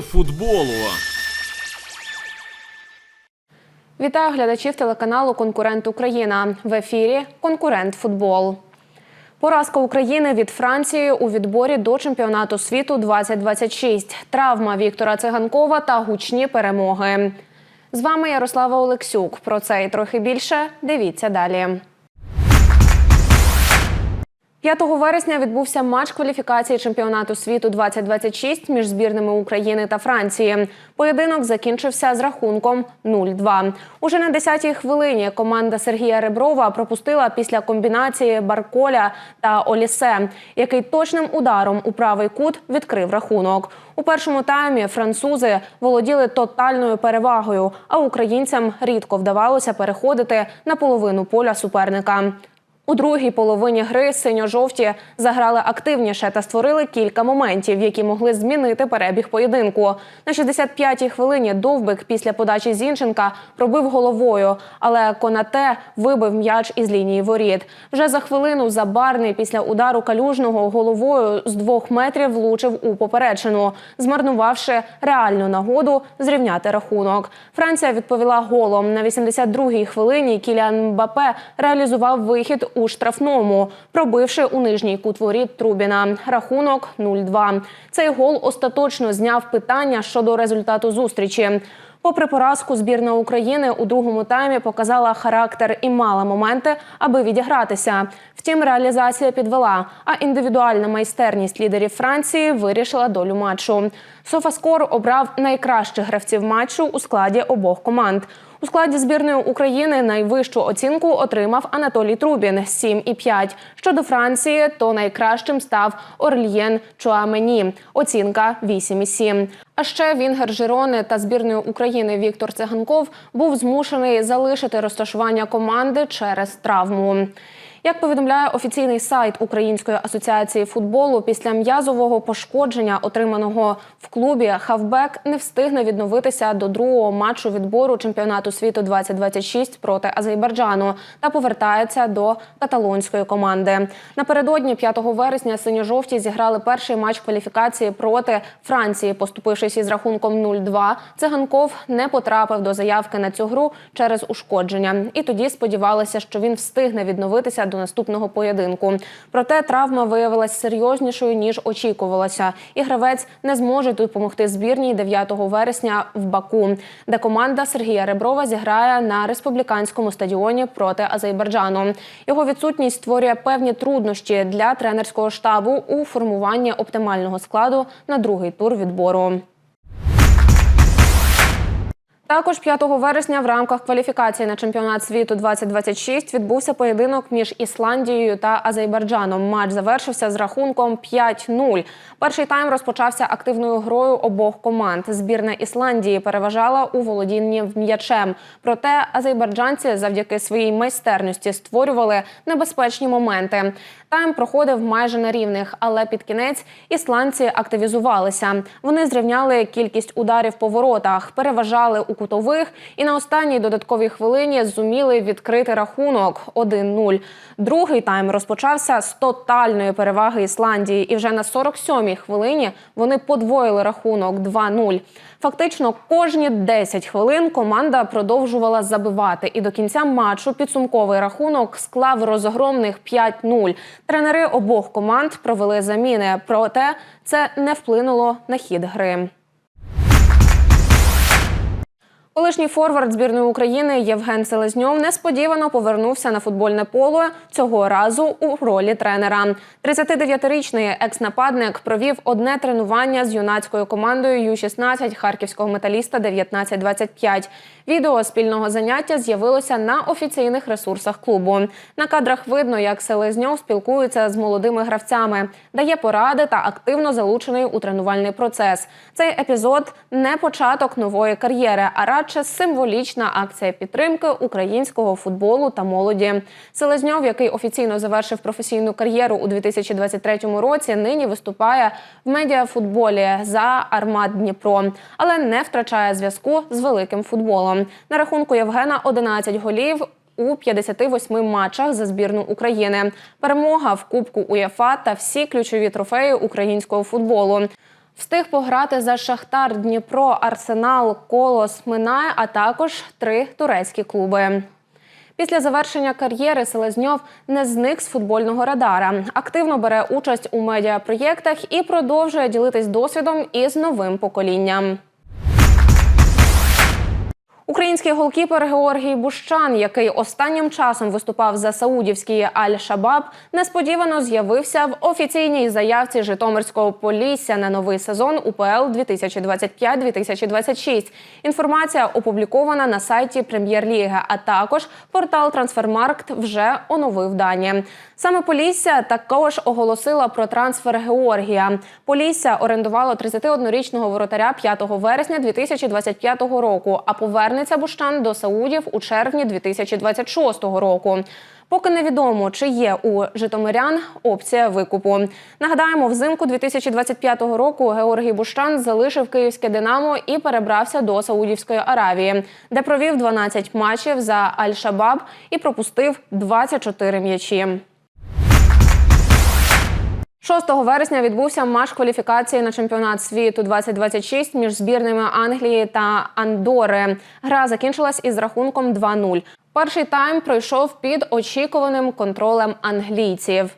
Футболу. Вітаю глядачів телеканалу Конкурент Україна в ефірі Конкурент Футбол. Поразка України від Франції у відборі до чемпіонату світу 2026. Травма Віктора Циганкова та гучні перемоги. З вами Ярослава Олексюк. Про це і трохи більше. Дивіться далі. 5 вересня відбувся матч кваліфікації чемпіонату світу 2026 між збірними України та Франції. Поєдинок закінчився з рахунком 0-2. Уже на 10-й хвилині команда Сергія Реброва пропустила після комбінації Барколя та Олісе, який точним ударом у правий кут відкрив рахунок. У першому таймі французи володіли тотальною перевагою, а українцям рідко вдавалося переходити на половину поля суперника. У другій половині гри синьо-жовті заграли активніше та створили кілька моментів, які могли змінити перебіг поєдинку. На 65-й хвилині Довбик після подачі Зінченка пробив головою, але Конате вибив м'яч із лінії воріт. Вже за хвилину Забарний після удару калюжного головою з двох метрів влучив у поперечину, змарнувавши реальну нагоду зрівняти рахунок. Франція відповіла голом на 82-й хвилині. Кіліан Мбапе реалізував вихід у штрафному, пробивши у нижній кут воріт Трубіна. Рахунок 0-2. Цей гол остаточно зняв питання щодо результату зустрічі. Попри поразку, збірна України у другому таймі показала характер і мала моменти, аби відігратися. Втім, реалізація підвела, а індивідуальна майстерність лідерів Франції вирішила долю матчу. Софаскор обрав найкращих гравців матчу у складі обох команд. У складі збірної України найвищу оцінку отримав Анатолій Трубін 7,5. Щодо Франції, то найкращим став Орльєн Чуамені. Оцінка 8,7. А ще Вінгер Жирони та збірної України Віктор Циганков був змушений залишити розташування команди через травму. Як повідомляє офіційний сайт Української асоціації футболу, після м'язового пошкодження, отриманого в клубі, хавбек не встигне відновитися до другого матчу відбору чемпіонату світу 2026 проти Азербайджану та повертається до каталонської команди. Напередодні 5 вересня синьо-жовті зіграли перший матч кваліфікації проти Франції, поступившись із рахунком 0-2. Циганков не потрапив до заявки на цю гру через ушкодження, і тоді сподівалися, що він встигне відновитися до наступного поєдинку. Проте травма виявилась серйознішою ніж очікувалося, і гравець не зможе допомогти збірній 9 вересня в Баку, де команда Сергія Реброва зіграє на республіканському стадіоні проти Азербайджану. Його відсутність створює певні труднощі для тренерського штабу у формуванні оптимального складу на другий тур відбору. Також 5 вересня в рамках кваліфікації на чемпіонат світу 2026 відбувся поєдинок між Ісландією та Азербайджаном. Матч завершився з рахунком 5-0. Перший тайм розпочався активною грою обох команд. Збірна Ісландії переважала у володінні м'ячем. Проте азербайджанці завдяки своїй майстерності створювали небезпечні моменти. Тайм проходив майже на рівних, але під кінець ісландці активізувалися. Вони зрівняли кількість ударів по воротах, переважали у кутових і на останній додатковій хвилині зуміли відкрити рахунок 1-0. Другий тайм розпочався з тотальної переваги Ісландії, і вже на 47-й хвилині вони подвоїли рахунок 2-0. Фактично, кожні 10 хвилин команда продовжувала забивати, і до кінця матчу підсумковий рахунок склав розгромних 5-0. Тренери обох команд провели заміни, проте це не вплинуло на хід гри. Колишній форвард збірної України Євген Селезньов несподівано повернувся на футбольне поле цього разу у ролі тренера. 39-річний екс-нападник провів одне тренування з юнацькою командою Ю-16 харківського металіста 1925. Відео спільного заняття з'явилося на офіційних ресурсах клубу. На кадрах видно, як Селезньов спілкується з молодими гравцями, дає поради та активно залучений у тренувальний процес. Цей епізод не початок нової кар'єри, а радше символічна акція підтримки українського футболу та молоді. Селезньов, який офіційно завершив професійну кар'єру у 2023 році, нині виступає в медіафутболі за Армат Дніпро, але не втрачає зв'язку з великим футболом. На рахунку Євгена 11 голів. У 58 матчах за збірну України перемога в Кубку УЄФА та всі ключові трофеї українського футболу. Встиг пограти за Шахтар, Дніпро, Арсенал, Колос, Минає, а також три турецькі клуби. Після завершення кар'єри Селезньов не зник з футбольного радара. Активно бере участь у медіапроєктах і продовжує ділитись досвідом із новим поколінням. Український голкіпер Георгій Бущан, який останнім часом виступав за саудівський Аль-Шабаб, несподівано з'явився в офіційній заявці Житомирського Полісся на новий сезон УПЛ 2025-2026. Інформація опублікована на сайті Прем'єр-ліги, а також портал Трансфермаркт вже оновив дані. Саме Полісся також оголосила про трансфер Георгія. Полісся орендувало 31-річного воротаря 5 вересня 2025 року, а повернеться Бущан до Саудів у червні 2026 року. Поки невідомо, чи є у житомирян опція викупу. Нагадаємо, взимку 2025 року Георгій Бущан залишив київське Динамо і перебрався до Саудівської Аравії, де провів 12 матчів за Аль-Шабаб і пропустив 24 м'ячі. 6 вересня відбувся матч кваліфікації на чемпіонат світу 2026 між збірними Англії та Андори. Гра закінчилась із рахунком 2-0. Перший тайм пройшов під очікуваним контролем англійців.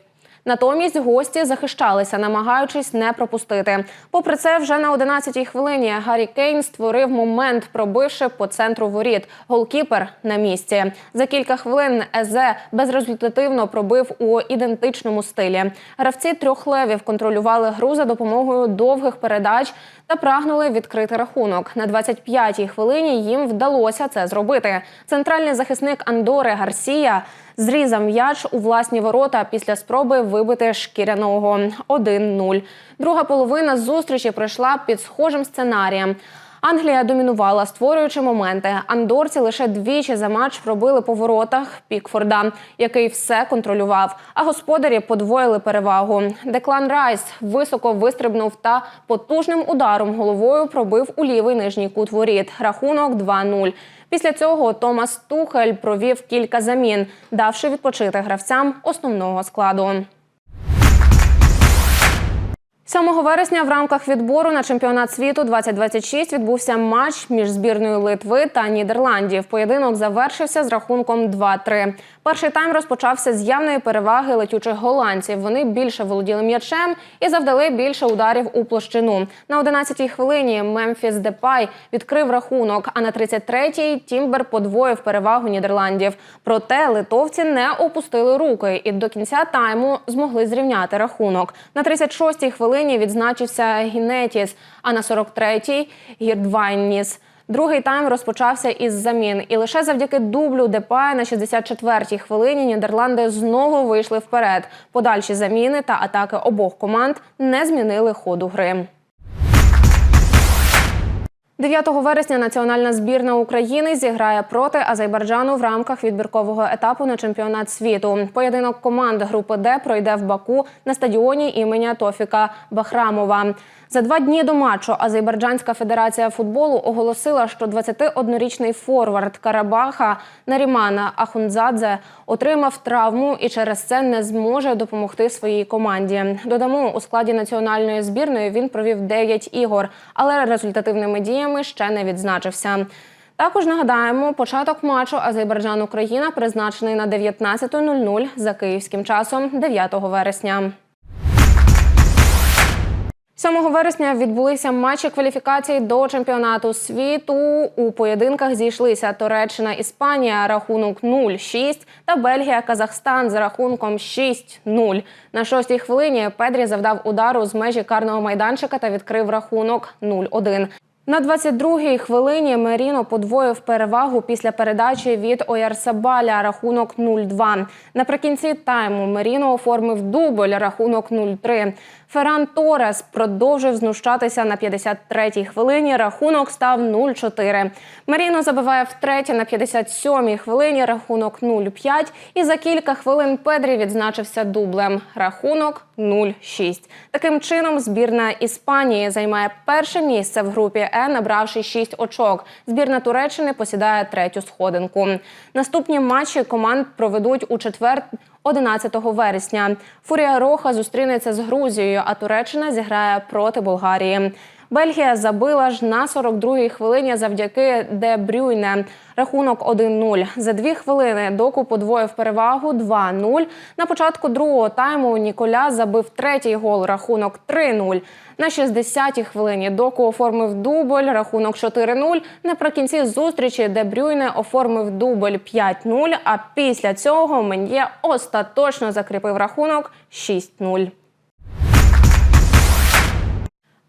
Натомість гості захищалися, намагаючись не пропустити. Попри це, вже на 11-й хвилині Гаррі Кейн створив момент, пробивши по центру воріт. Голкіпер на місці. За кілька хвилин Езе безрезультативно пробив у ідентичному стилі. Гравці трьох левів контролювали гру за допомогою довгих передач та прагнули відкрити рахунок. На 25-й хвилині їм вдалося це зробити. Центральний захисник Андори Гарсія зрізав м'яч у власні ворота після спроби вибити шкіряного 1-0. Друга половина зустрічі пройшла під схожим сценарієм. Англія домінувала, створюючи моменти. Андорці лише двічі за матч пробили по воротах Пікфорда, який все контролював. А господарі подвоїли перевагу. Деклан Райс високо вистрибнув та потужним ударом головою пробив у лівий нижній кут воріт. Рахунок 2-0. Після цього Томас Тухель провів кілька замін, давши відпочити гравцям основного складу. 7 вересня в рамках відбору на чемпіонат світу 2026 відбувся матч між збірною Литви та Нідерландів. Поєдинок завершився з рахунком 2-3. Перший тайм розпочався з явної переваги летючих голландців. Вони більше володіли м'ячем і завдали більше ударів у площину. На 11-й хвилині Мемфіс Депай відкрив рахунок. А на 33-й Тімбер подвоїв перевагу Нідерландів. Проте литовці не опустили руки і до кінця тайму змогли зрівняти рахунок. На 36-й хвилині відзначився Гінетіс, а на 43-й – Гірдвайніс. Другий тайм розпочався із замін, і лише завдяки дублю Депая на 64-й хвилині Нідерланди знову вийшли вперед. Подальші заміни та атаки обох команд не змінили ходу гри. 9 вересня національна збірна України зіграє проти Азербайджану в рамках відбіркового етапу на чемпіонат світу. Поєдинок команд групи Д пройде в Баку на стадіоні імені Тофіка Бахрамова. За два дні до матчу Азербайджанська федерація футболу оголосила, що 21-річний форвард Карабаха Нарімана Ахунзадзе отримав травму і через це не зможе допомогти своїй команді. Додамо у складі національної збірної він провів 9 ігор, але результативними діями ще не відзначився. Також нагадаємо, початок матчу Азербайджан-Україна призначений на 19.00 за київським часом 9 вересня. 7 вересня відбулися матчі кваліфікації до чемпіонату світу. У поєдинках зійшлися Туреччина, Іспанія, рахунок 0-6 та Бельгія, Казахстан за рахунком 6-0. На шостій хвилині Педрі завдав удару з межі карного майданчика та відкрив рахунок 0-1. На 22-й хвилині Меріно подвоїв перевагу після передачі від Оярсабаля рахунок 0-2. Наприкінці тайму Меріно оформив дубль рахунок 0-3. Ферран Торес продовжив знущатися на 53-й хвилині. Рахунок став 0-4. Меріно забиває втретє на 57-й хвилині. Рахунок 0-5. І за кілька хвилин Педрі відзначився дублем. Рахунок 0-6. Таким чином, збірна Іспанії займає перше місце в групі Е, набравши 6 очок. Збірна Туреччини посідає третю сходинку. Наступні матчі команд проведуть у четвер 11 вересня. Фурія Роха зустрінеться з Грузією, а Туреччина зіграє проти Болгарії. Бельгія забила ж на 42-й хвилині завдяки Де Брюйне. Рахунок 1-0. За дві хвилини доку подвоїв перевагу 2-0. На початку другого тайму Ніколя забив третій гол. Рахунок 3-0. На 60-й хвилині доку оформив дубль. Рахунок 4-0. Наприкінці зустрічі Де Брюйне оформив дубль 5-0. А після цього Мен'є остаточно закріпив рахунок 6-0.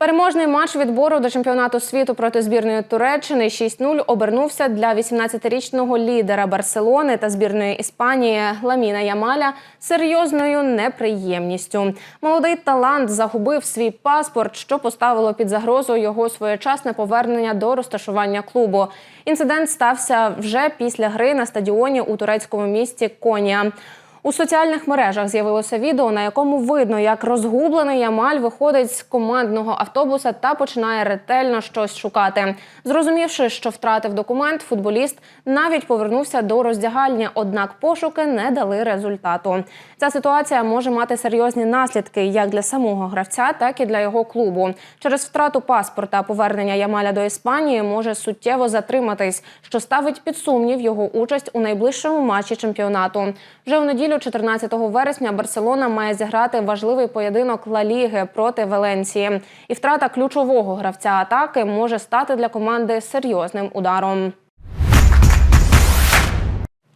Переможний матч відбору до чемпіонату світу проти збірної Туреччини 6-0 обернувся для 18-річного лідера Барселони та збірної Іспанії Ламіна Ямаля серйозною неприємністю. Молодий талант загубив свій паспорт, що поставило під загрозу його своєчасне повернення до розташування клубу. Інцидент стався вже після гри на стадіоні у турецькому місті Конія. У соціальних мережах з'явилося відео, на якому видно, як розгублений Ямаль виходить з командного автобуса та починає ретельно щось шукати. Зрозумівши, що втратив документ, футболіст навіть повернувся до роздягальні, однак пошуки не дали результату. Ця ситуація може мати серйозні наслідки як для самого гравця, так і для його клубу. Через втрату паспорта повернення Ямаля до Іспанії може суттєво затриматись, що ставить під сумнів його участь у найближчому матчі чемпіонату. Вже у неділю, 14 вересня, Барселона має зіграти важливий поєдинок Ла Ліги проти Валенції. І втрата ключового гравця атаки може стати для команди серйозним ударом.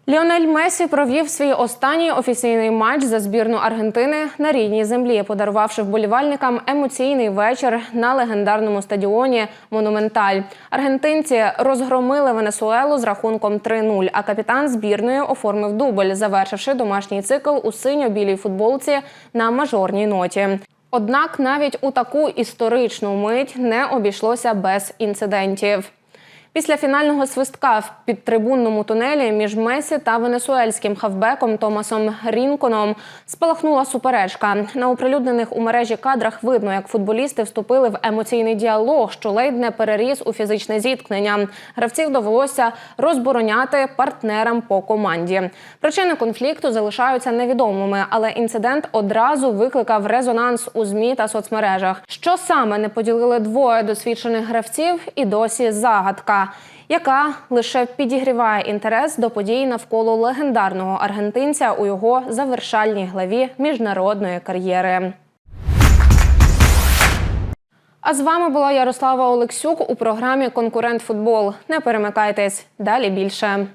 Ліонель Месі провів свій останній офіційний матч за збірну Аргентини на рідній землі, подарувавши вболівальникам емоційний вечір на легендарному стадіоні Монументаль. Аргентинці розгромили Венесуелу з рахунком 3-0, а капітан збірної оформив дубль, завершивши домашній цикл у синьо-білій футболці на мажорній ноті. Однак навіть у таку історичну мить не обійшлося без інцидентів. Після фінального свистка в підтрибунному тунелі між Месі та венесуельським хавбеком Томасом Рінконом спалахнула суперечка. На оприлюднених у мережі кадрах видно, як футболісти вступили в емоційний діалог, що ледь не переріс у фізичне зіткнення. Гравців довелося розбороняти партнерам по команді. Причини конфлікту залишаються невідомими, але інцидент одразу викликав резонанс у змі та соцмережах. Що саме не поділили двоє досвідчених гравців, і досі загадка яка лише підігріває інтерес до подій навколо легендарного аргентинця у його завершальній главі міжнародної кар'єри. А з вами була Ярослава Олексюк у програмі Конкурент Футбол. Не перемикайтесь далі більше.